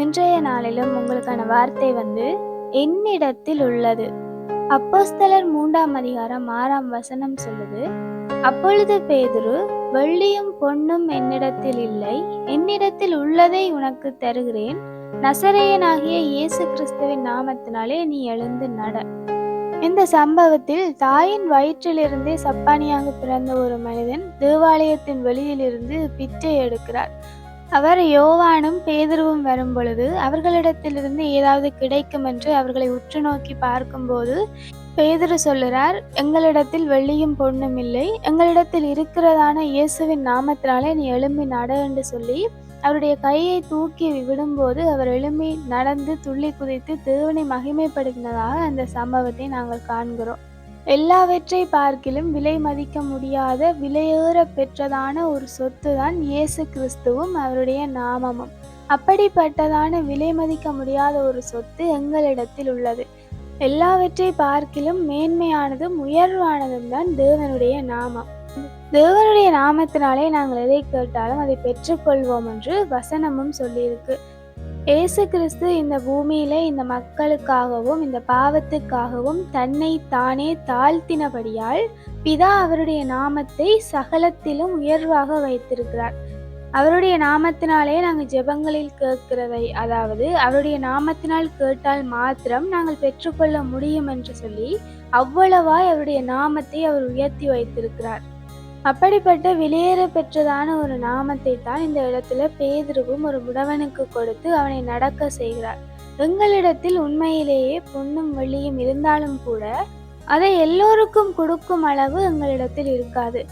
இன்றைய நாளிலும் உங்களுக்கான வார்த்தை வந்து என்னிடத்தில் உள்ளது. அப்போஸ்தலர் மூன்றாம் அதிகாரம் ஆறாம் வசனம் சொல்லுது அப்பொழுது பேதுரு வெள்ளியும் பொன்னும் என்னிடத்தில் இல்லை. என்னிடத்தில் உள்ளதை உனக்கு தருகிறேன். நசரேயனாகிய இயேசு கிறிஸ்துவின் நாமத்தினாலே நீ எழுந்து நட. இந்த சம்பவத்தில் தாயின் வயிற்றிலிருந்தே சப்பானியாக பிறந்த ஒரு மனிதன் தேவாலயத்தின் வெளியிலிருந்து பிச்சை எடுக்கிறார். அவர் யோவானும் பேதுருவும் வரும் பொழுது அவர்களிடத்திலிருந்து ஏதாவது கிடைக்கும் என்று அவர்களை உற்று நோக்கி பார்க்கும்போது பேதுரு சொல்லுறார் எங்களிடத்தில் வெள்ளியும் பொண்ணும் இல்லை. எங்களிடத்தில் இருக்கிறதான இயேசுவின் நாமத்தினாலே நீ எழும்பி நட என்று சொல்லி அவருடைய கையை தூக்கி விடும்போது அவர் எழும்பி நடந்து துள்ளி குதித்து தேவனை மகிமைப்படுத்தினதாக அந்த சம்பவத்தை நாங்கள் காண்கிறோம். எல்லாவற்றை பார்க்கிலும் விலை மதிக்க முடியாத விலையேற பெற்றதான ஒரு சொத்து தான் இயேசு கிறிஸ்துவும் அவருடைய நாமமும். அப்படிப்பட்டதான விலை மதிக்க முடியாத ஒரு சொத்து எங்களிடத்தில் உள்ளது. எல்லாவற்றை பார்க்கிலும் மேன்மையானதும் உயர்வானதும் தான் தேவனுடைய நாமம். தேவனுடைய நாமத்தினாலே நாங்கள் எதை கேட்டாலும் அதை பெற்றுக்கொள்வோம் என்று வசனமும் சொல்லியிருக்கு. இயேசு கிறிஸ்து இந்த பூமியில இந்த மக்களுக்காகவும் இந்த பாவத்துக்காகவும் தன்னை தானே தாழ்த்தினபடியால் பிதா அவருடைய நாமத்தை சகலத்திலும் உயர்வாக வைத்திருக்கிறார். அவருடைய நாமத்தினாலே நாங்கள் ஜெபங்களில் கேட்கிறதை அதாவது அவருடைய நாமத்தினால் கேட்டால் மாத்திரம் நாங்கள் பெற்றுக்கொள்ள முடியும் என்று சொல்லி அவ்வளவாய் அவருடைய நாமத்தை அவர் உயர்த்தி வைத்திருக்கிறார். அப்படிப்பட்ட வெளியேற பெற்றதான ஒரு நாமத்தை தான் இந்த இடத்துல பேதுருவும் ஒரு முடவனுக்கு கொடுத்து அவனை நடக்க செய்கிறார். எங்களிடத்தில் உண்மையிலேயே பொண்ணும் வெள்ளியும் இருந்தாலும் கூட அதை எல்லோருக்கும் கொடுக்கும் அளவு எங்களிடத்தில் இருக்காது.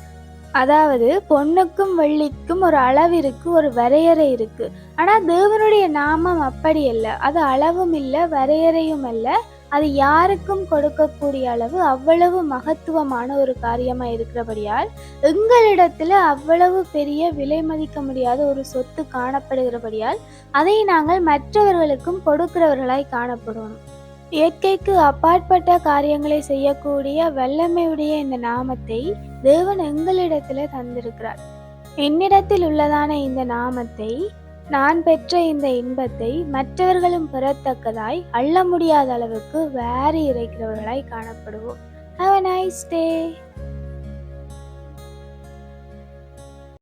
அதாவது பொண்ணுக்கும் வெள்ளிக்கும் ஒரு அளவு இருக்கு ஒரு வரையறை இருக்கு. ஆனா தேவனுடைய நாமம் அப்படி அல்ல. அது அளவும் இல்லை வரையறையும் அல்ல. அது யாருக்கும் கொடுக்கக்கூடிய அளவு அவ்வளவு மகத்துவமான ஒரு காரியமா இருக்கிறபடியால் எங்களிடத்தில் அவ்வளவு பெரிய விலை மதிக்க முடியாத ஒரு சொத்து காணப்படுகிறபடியால் அதை நாங்கள் மற்றவர்களுக்கும் கொடுக்கிறவர்களாய் காணப்படுவோம். இயற்கைக்கு அப்பாற்பட்ட காரியங்களை செய்யக்கூடிய வல்லமையுடைய இந்த நாமத்தை தேவன் எங்களிடத்தில் தந்திருக்கிறார். என்னிடத்தில் உள்ளதான இந்த நாமத்தை நான் பெற்ற இந்த இன்பத்தை மற்றவர்களும் பெறத்தக்கதாய் அள்ள முடியாத அளவுக்கு வேறு இறைக்கிறவர்களாய் காணப்படுவோம். Have a nice day